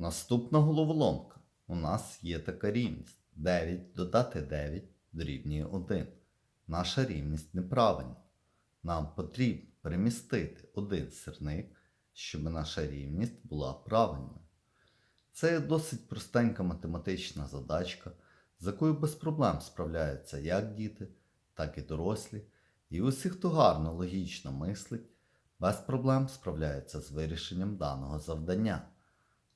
Наступна головоломка. У нас є така рівність. 9 додати 9 дорівнює 1. Наша рівність неправильна. Нам потрібно перемістити один сірник, щоб наша рівність була правильною. Це досить простенька математична задачка, з якою без проблем справляються як діти, так і дорослі. І усі, хто гарно логічно мислить, без проблем справляються з вирішенням даного завдання.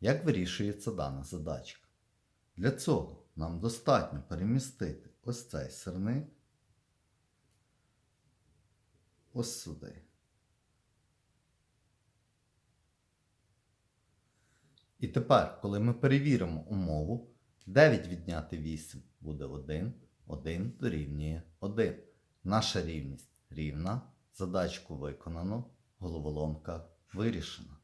Як вирішується дана задачка? Для цього нам достатньо перемістити ось цей сирник ось сюди. І тепер, коли ми перевіримо умову, 9 відняти 8 буде 1, 1 дорівнює 1. Наша рівність рівна, задачку виконано, головоломка вирішена.